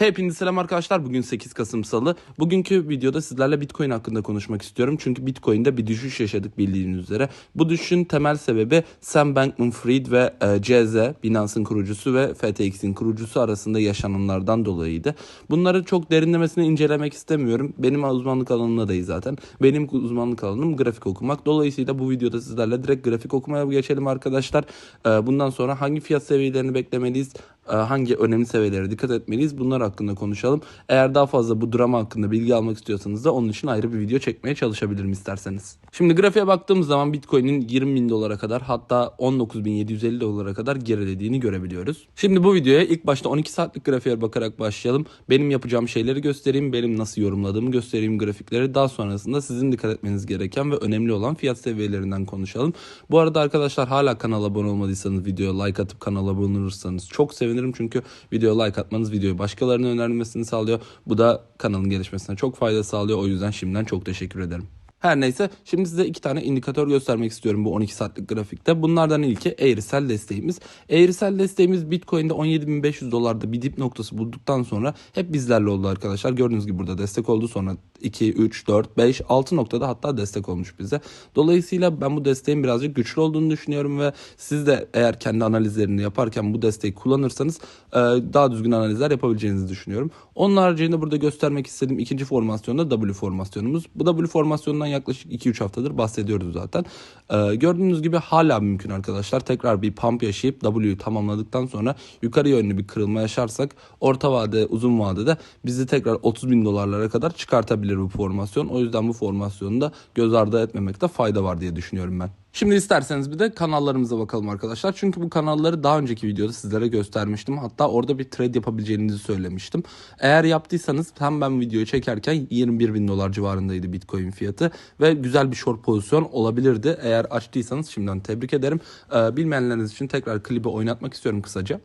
Hepinize selam arkadaşlar. Bugün 8 Kasım Salı. Bugünkü videoda sizlerle Bitcoin hakkında konuşmak istiyorum. Çünkü Bitcoin'de bir düşüş yaşadık bildiğiniz üzere. Bu düşüşün temel sebebi Sam Bankman-Fried ve e, CZ, Binance'ın kurucusu ve FTX'in kurucusu arasında yaşananlardan dolayıydı. Bunları çok derinlemesine incelemek istemiyorum. Benim uzmanlık alanımda değil zaten. Benim uzmanlık alanım grafik okumak. Dolayısıyla bu videoda sizlerle direkt grafik okumaya geçelim arkadaşlar. E, bundan sonra hangi fiyat seviyelerini beklemeliyiz? e, hangi önemli seviyelere dikkat etmeliyiz bunlar hakkında konuşalım. Eğer daha fazla bu drama hakkında bilgi almak istiyorsanız da onun için ayrı bir video çekmeye çalışabilirim isterseniz. Şimdi grafiğe baktığımız zaman Bitcoin'in 20 bin dolara kadar hatta 19.750 dolara kadar gerilediğini görebiliyoruz. Şimdi bu videoya ilk başta 12 saatlik grafiğe bakarak başlayalım. Benim yapacağım şeyleri göstereyim, benim nasıl yorumladığımı göstereyim grafikleri. Daha sonrasında sizin dikkat etmeniz gereken ve önemli olan fiyat seviyelerinden konuşalım. Bu arada arkadaşlar hala kanala abone olmadıysanız videoya like atıp kanala abone olursanız çok sevinirim. Çünkü videoya like atmanız videoyu başkalarına önermesini sağlıyor. Bu da kanalın gelişmesine çok fayda sağlıyor. O yüzden şimdiden çok teşekkür ederim. Her neyse şimdi size iki tane indikatör göstermek istiyorum bu 12 saatlik grafikte. Bunlardan ilki eğrisel desteğimiz. Eğrisel desteğimiz Bitcoin'de 17.500 dolarda bir dip noktası bulduktan sonra hep bizlerle oldu arkadaşlar. Gördüğünüz gibi burada destek oldu sonra 2, 3, 4, 5, 6 noktada hatta destek olmuş bize. Dolayısıyla ben bu desteğin birazcık güçlü olduğunu düşünüyorum ve siz de eğer kendi analizlerini yaparken bu desteği kullanırsanız e, daha düzgün analizler yapabileceğinizi düşünüyorum. Onun haricinde burada göstermek istediğim ikinci formasyonda W formasyonumuz. Bu W formasyonundan yaklaşık 2-3 haftadır bahsediyoruz zaten. E, gördüğünüz gibi hala mümkün arkadaşlar. Tekrar bir pump yaşayıp W'yu tamamladıktan sonra yukarı yönlü bir kırılma yaşarsak orta vade uzun vadede bizi tekrar 30 bin dolarlara kadar çıkartabilir bu formasyon. O yüzden bu formasyonu da göz ardı etmemekte fayda var diye düşünüyorum ben. Şimdi isterseniz bir de kanallarımıza bakalım arkadaşlar. Çünkü bu kanalları daha önceki videoda sizlere göstermiştim. Hatta orada bir trade yapabileceğinizi söylemiştim. Eğer yaptıysanız hem ben videoyu çekerken 21 bin dolar civarındaydı Bitcoin fiyatı. Ve güzel bir short pozisyon olabilirdi. Eğer açtıysanız şimdiden tebrik ederim. Ee, bilmeyenleriniz için tekrar klibi oynatmak istiyorum kısaca.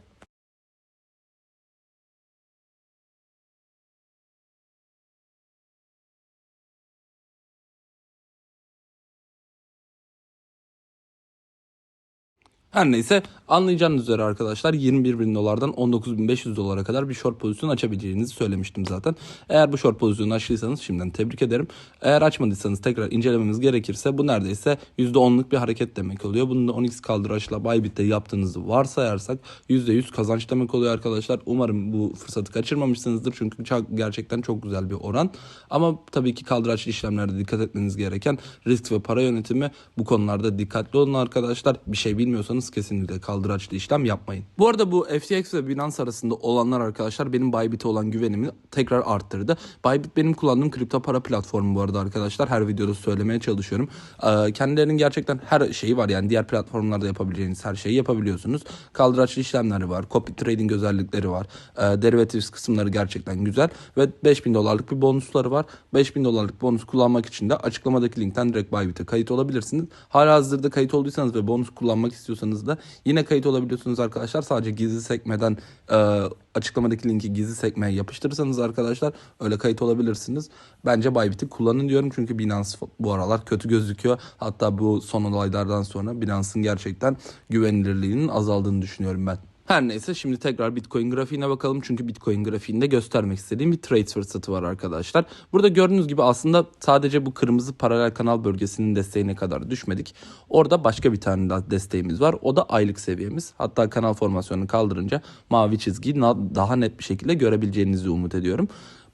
Her neyse anlayacağınız üzere arkadaşlar 21 bin dolardan 19.500 dolara kadar bir short pozisyon açabileceğinizi söylemiştim zaten. Eğer bu short pozisyonu açtıysanız şimdiden tebrik ederim. Eğer açmadıysanız tekrar incelememiz gerekirse bu neredeyse %10'luk bir hareket demek oluyor. Bunu da 10x kaldıraçla Bybit'te yaptığınızı varsayarsak %100 kazanç demek oluyor arkadaşlar. Umarım bu fırsatı kaçırmamışsınızdır çünkü gerçekten çok güzel bir oran. Ama tabii ki kaldıraçlı işlemlerde dikkat etmeniz gereken risk ve para yönetimi bu konularda dikkatli olun arkadaşlar. Bir şey bilmiyorsanız kesinlikle kaldıraçlı işlem yapmayın. Bu arada bu FTX ve Binance arasında olanlar arkadaşlar benim Bybit'e olan güvenimi tekrar arttırdı. Bybit benim kullandığım kripto para platformu bu arada arkadaşlar. Her videoda söylemeye çalışıyorum. Ee, kendilerinin gerçekten her şeyi var yani diğer platformlarda yapabileceğiniz her şeyi yapabiliyorsunuz. Kaldıraçlı işlemleri var. Copy trading özellikleri var. Ee, derivatives kısımları gerçekten güzel ve 5000 dolarlık bir bonusları var. 5000 dolarlık bonus kullanmak için de açıklamadaki linkten direkt Bybit'e kayıt olabilirsiniz. Hala hazırda kayıt olduysanız ve bonus kullanmak istiyorsanız da yine kayıt olabiliyorsunuz arkadaşlar. Sadece gizli sekmeden e, açıklamadaki linki gizli sekmeye yapıştırırsanız arkadaşlar öyle kayıt olabilirsiniz. Bence Bybit'i kullanın diyorum çünkü Binance bu aralar kötü gözüküyor. Hatta bu son olaylardan sonra Binance'ın gerçekten güvenilirliğinin azaldığını düşünüyorum ben. Her neyse şimdi tekrar Bitcoin grafiğine bakalım. Çünkü Bitcoin grafiğinde göstermek istediğim bir trade fırsatı var arkadaşlar. Burada gördüğünüz gibi aslında sadece bu kırmızı paralel kanal bölgesinin desteğine kadar düşmedik. Orada başka bir tane daha desteğimiz var. O da aylık seviyemiz. Hatta kanal formasyonunu kaldırınca mavi çizgiyi daha net bir şekilde görebileceğinizi umut ediyorum.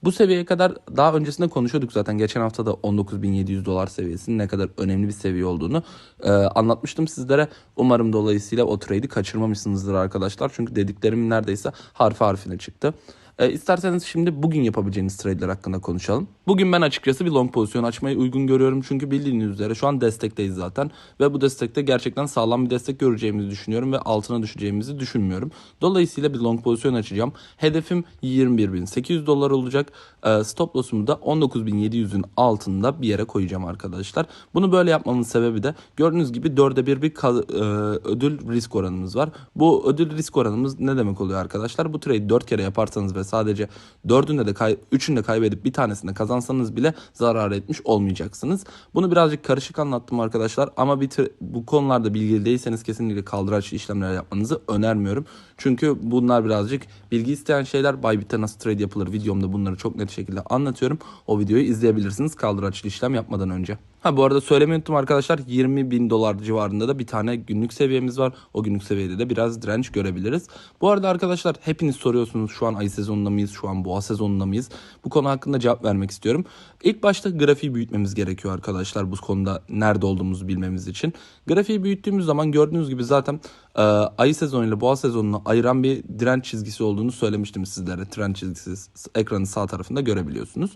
Bu seviyeye kadar daha öncesinde konuşuyorduk zaten. Geçen hafta da 19.700 dolar seviyesinin ne kadar önemli bir seviye olduğunu e, anlatmıştım sizlere. Umarım dolayısıyla o trade'i kaçırmamışsınızdır arkadaşlar. Çünkü dediklerim neredeyse harfi harfine çıktı. E, isterseniz şimdi bugün yapabileceğiniz trade'ler hakkında konuşalım. Bugün ben açıkçası bir long pozisyon açmayı uygun görüyorum. Çünkü bildiğiniz üzere şu an destekteyiz zaten. Ve bu destekte gerçekten sağlam bir destek göreceğimizi düşünüyorum ve altına düşeceğimizi düşünmüyorum. Dolayısıyla bir long pozisyon açacağım. Hedefim 21.800 dolar olacak. E, stop loss'umu da 19.700'ün altında bir yere koyacağım arkadaşlar. Bunu böyle yapmamın sebebi de gördüğünüz gibi 4'e 1 bir e, ödül risk oranımız var. Bu ödül risk oranımız ne demek oluyor arkadaşlar? Bu trade 4 kere yaparsanız ve sadece dördünde de kay- üçünde kaybedip bir tanesinde kazansanız bile zarar etmiş olmayacaksınız. Bunu birazcık karışık anlattım arkadaşlar ama bir bu konularda bilgili değilseniz kesinlikle kaldıraç işlemler yapmanızı önermiyorum. Çünkü bunlar birazcık bilgi isteyen şeyler. Bybit'te nasıl trade yapılır videomda bunları çok net şekilde anlatıyorum. O videoyu izleyebilirsiniz kaldıraçlı işlem yapmadan önce. Ha bu arada söylemeyi unuttum arkadaşlar 20 bin dolar civarında da bir tane günlük seviyemiz var. O günlük seviyede de biraz direnç görebiliriz. Bu arada arkadaşlar hepiniz soruyorsunuz şu an ay sezonunda mıyız, şu an boğa sezonunda mıyız? Bu konu hakkında cevap vermek istiyorum. İlk başta grafiği büyütmemiz gerekiyor arkadaşlar bu konuda nerede olduğumuzu bilmemiz için. Grafiği büyüttüğümüz zaman gördüğünüz gibi zaten e, ayı sezonuyla boğa sezonunu ayıran bir direnç çizgisi olduğunu söylemiştim sizlere. Trend çizgisi ekranın sağ tarafında görebiliyorsunuz.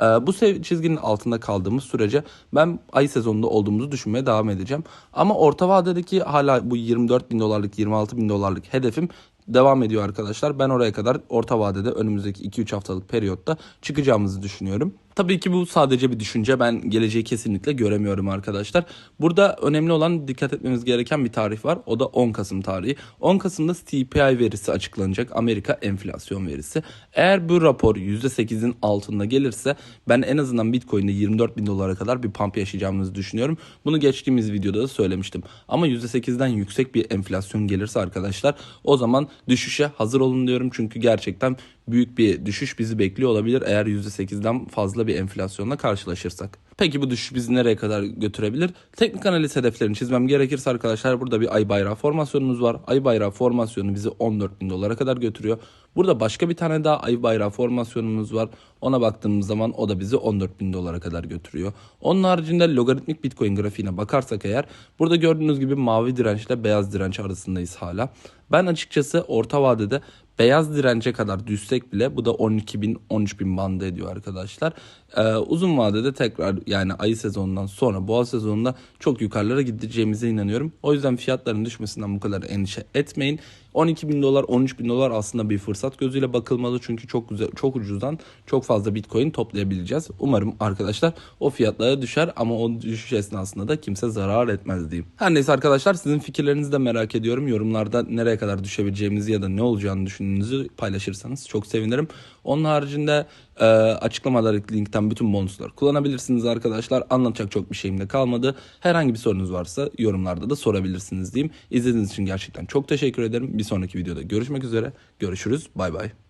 Ee, bu çizginin altında kaldığımız sürece ben ay sezonunda olduğumuzu düşünmeye devam edeceğim. Ama orta vadedeki hala bu 24 bin dolarlık 26 bin dolarlık hedefim devam ediyor arkadaşlar. Ben oraya kadar orta vadede önümüzdeki 2-3 haftalık periyotta çıkacağımızı düşünüyorum. Tabii ki bu sadece bir düşünce. Ben geleceği kesinlikle göremiyorum arkadaşlar. Burada önemli olan dikkat etmemiz gereken bir tarih var. O da 10 Kasım tarihi. 10 Kasım'da CPI verisi açıklanacak. Amerika enflasyon verisi. Eğer bu rapor %8'in altında gelirse ben en azından Bitcoin'de 24 bin dolara kadar bir pump yaşayacağımızı düşünüyorum. Bunu geçtiğimiz videoda da söylemiştim. Ama %8'den yüksek bir enflasyon gelirse arkadaşlar o zaman düşüşe hazır olun diyorum. Çünkü gerçekten büyük bir düşüş bizi bekliyor olabilir eğer %8'den fazla bir enflasyonla karşılaşırsak. Peki bu düşüş bizi nereye kadar götürebilir? Teknik analiz hedeflerini çizmem gerekirse arkadaşlar burada bir ay bayrağı formasyonumuz var. Ay bayrağı formasyonu bizi 14 bin dolara kadar götürüyor. Burada başka bir tane daha ay bayrağı formasyonumuz var. Ona baktığımız zaman o da bizi 14 bin dolara kadar götürüyor. Onun haricinde logaritmik bitcoin grafiğine bakarsak eğer burada gördüğünüz gibi mavi dirençle beyaz direnç arasındayız hala. Ben açıkçası orta vadede beyaz dirence kadar düşsek bile bu da 12 bin 13 bin bandı ediyor arkadaşlar. Ee, uzun vadede tekrar yani ayı sezonundan sonra boğa sezonunda çok yukarılara gideceğimize inanıyorum. O yüzden fiyatların düşmesinden bu kadar endişe etmeyin. 12 bin dolar 13 bin dolar aslında bir fırsat gözüyle bakılmalı çünkü çok güzel çok ucuzdan çok fazla bitcoin toplayabileceğiz. Umarım arkadaşlar o fiyatlara düşer ama o düşüş esnasında da kimse zarar etmez diyeyim. Her neyse arkadaşlar sizin fikirlerinizi de merak ediyorum. Yorumlarda nereye kadar düşebileceğimizi ya da ne olacağını düşündüğünüzü paylaşırsanız çok sevinirim. Onun haricinde e, açıklamadaki linkten bütün bonusları kullanabilirsiniz arkadaşlar. Anlatacak çok bir şeyim de kalmadı. Herhangi bir sorunuz varsa yorumlarda da sorabilirsiniz diyeyim. İzlediğiniz için gerçekten çok teşekkür ederim. Bir sonraki videoda görüşmek üzere. Görüşürüz. Bay bay.